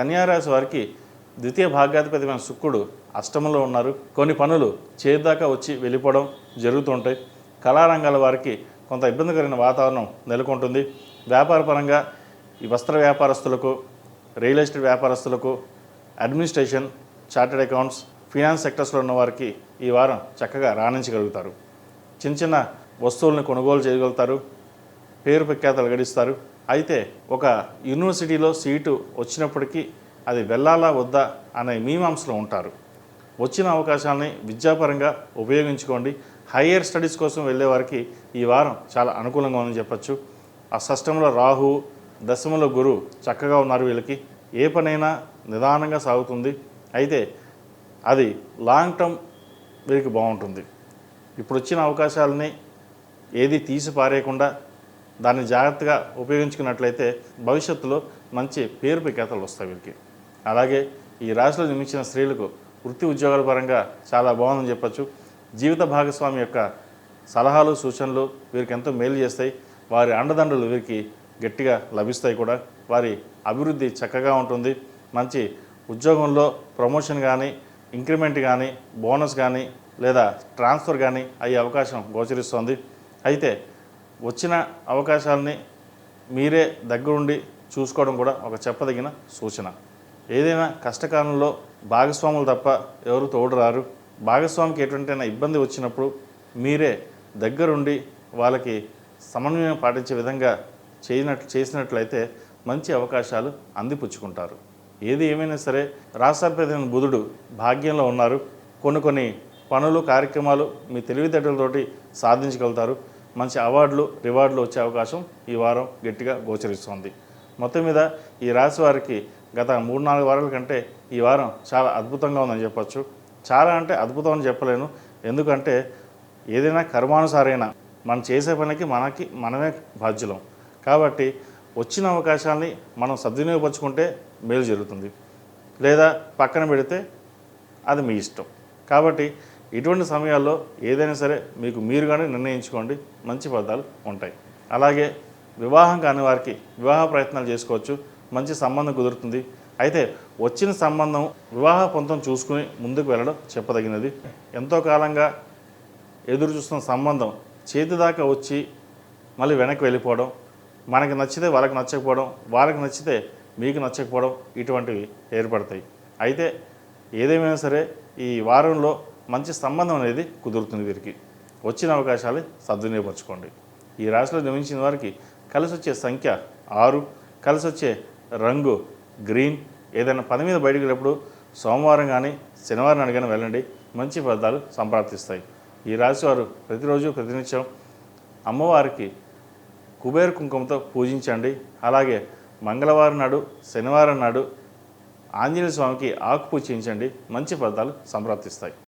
కన్యారాశి వారికి ద్వితీయ భాగ్యాధిపతిమైన శుక్రుడు అష్టమంలో ఉన్నారు. కొన్ని పనులు చేదాకా వచ్చి వెళ్ళిపోవడం జరుగుతుంటాయి. కళారంగాల వారికి కొంత ఇబ్బందికరమైన వాతావరణం నెలకొంటుంది. వ్యాపారపరంగా ఈ వస్త్ర వ్యాపారస్తులకు రియల్ ఎస్టేట్ వ్యాపారస్తులకు అడ్మినిస్ట్రేషన్ చార్టెడ్ అకౌంట్స్ ఫినాన్స్ సెక్టర్స్లో ఉన్న వారికి ఈ వారం చక్కగా రాణించగలుగుతారు. చిన్న చిన్న వస్తువులను కొనుగోలు చేయగలుగుతారు. పేరు ప్రఖ్యాతలు గడిస్తారు అయితే ఒక యూనివర్సిటీలో సీటు వచ్చినప్పటికీ అది వెళ్ళాలా వద్దా అనే మీమాంసలో ఉంటారు. వచ్చిన అవకాశాలని విద్యాపరంగా ఉపయోగించుకోండి. హయ్యర్ స్టడీస్ కోసం వెళ్ళే వారికి ఈ వారం చాలా అనుకూలంగా ఉందని చెప్పచ్చు. ఆ షష్టంలో రాహు దశమలో గురు చక్కగా ఉన్నారు వీళ్ళకి. ఏ పనైనా నిదానంగా సాగుతుంది. అయితే అది లాంగ్ టర్మ్ వీరికి బాగుంటుంది. ఇప్పుడు వచ్చిన అవకాశాలని ఏది తీసి పారేయకుండా దాన్ని జాగ్రత్తగా ఉపయోగించుకున్నట్లయితే భవిష్యత్తులో మంచి పేరు ప్రఖ్యాతలు వస్తాయి వీరికి అలాగే ఈ రాశిలో జన్మించిన స్త్రీలకు వృత్తి ఉద్యోగాల పరంగా చాలా బాగుందని చెప్పచ్చు. జీవిత భాగస్వామి యొక్క సలహాలు సూచనలు వీరికి ఎంతో మేలు చేస్తాయి. వారి అండదండలు వీరికి గట్టిగా లభిస్తాయి కూడా. వారి అభివృద్ధి చక్కగా ఉంటుంది. మంచి ఉద్యోగంలో ప్రమోషన్ కానీ ఇంక్రిమెంట్ కానీ బోనస్ కానీ లేదా ట్రాన్స్ఫర్ కానీ అయ్యే అవకాశం గోచరిస్తోంది. అయితే వచ్చిన అవకాశాలని మీరే దగ్గరుండి చూసుకోవడం కూడా ఒక చెప్పదగిన సూచన. ఏదైనా కష్టకాలంలో భాగస్వాములు తప్ప ఎవరు తోడు రారు భాగస్వామికి ఎటువంటి ఇబ్బంది వచ్చినప్పుడు మీరే దగ్గరుండి వాళ్ళకి సమన్వయం పాటించే విధంగా చేయనట్లు చేసినట్లయితే మంచి అవకాశాలు అందిపుచ్చుకుంటారు. ఏది ఏమైనా సరే రాష్ట్రాధిపతి బుధుడు భాగ్యంలో ఉన్నారు. కొన్ని కొన్ని పనులు కార్యక్రమాలు మీ తెలివితేటలతోటి సాధించగలుగుతారు. మంచి అవార్డులు రివార్డులు వచ్చే అవకాశం ఈ వారం గట్టిగా గోచరిస్తోంది. మొత్తం మీద ఈ రాశి వారికి గత మూడు నాలుగు వారాల కంటే ఈ వారం చాలా అద్భుతంగా ఉందని చెప్పచ్చు. చాలా అంటే అద్భుతం అని చెప్పలేను. ఎందుకంటే ఏదైనా కర్మానుసారైనా మనం చేసే పనికి మనకి మనమే బాధ్యులం. కాబట్టి వచ్చిన అవకాశాన్ని మనం సద్వినియోగపరుచుకుంటే మేలు జరుగుతుంది. లేదా పక్కన పెడితే అది మీ ఇష్టం. కాబట్టి ఇటువంటి సమయాల్లో ఏదైనా సరే మీకు మీరుగానే నిర్ణయించుకోండి. మంచి ఫలితాలు ఉంటాయి. అలాగే వివాహం కాని వారికి వివాహ ప్రయత్నాలు చేసుకోవచ్చు. మంచి సంబంధం కుదురుతుంది. అయితే వచ్చిన సంబంధం వివాహ పొంతం చూసుకుని ముందుకు వెళ్ళడం చెప్పదగినది. ఎంతో కాలంగా ఎదురు చూస్తున్న సంబంధం చేతి దాకా వచ్చి మళ్ళీ వెనక్కి వెళ్ళిపోవడం మనకి నచ్చితే వాళ్ళకి నచ్చకపోవడం వాళ్ళకి నచ్చితే మీకు నచ్చకపోవడం ఇటువంటివి ఏర్పడతాయి. అయితే ఏదేమైనా సరే ఈ వారంలో మంచి సంబంధం అనేది కుదురుతుంది వీరికి. వచ్చిన అవకాశాలు సద్వినియోగపరచుకోండి. ఈ రాశిలో జమించిన వారికి కలిసి వచ్చే సంఖ్య ఆరు కలిసి వచ్చే రంగు గ్రీన్. ఏదైనా పని మీద బయటకు వెళ్ళినప్పుడు సోమవారం కానీ శనివారం నాడు కానీ వెళ్ళండి. మంచి ఫలితాలు సంప్రాప్తిస్తాయి. ఈ రాశి వారు ప్రతిరోజు ప్రతినిత్యం అమ్మవారికి కుబేర కుంకుమతో పూజించండి. అలాగే మంగళవారం నాడు శనివారం నాడు ఆంజనేయ స్వామికి ఆకు చేయించండి. మంచి ఫలితాలు సంప్రాప్తిస్తాయి.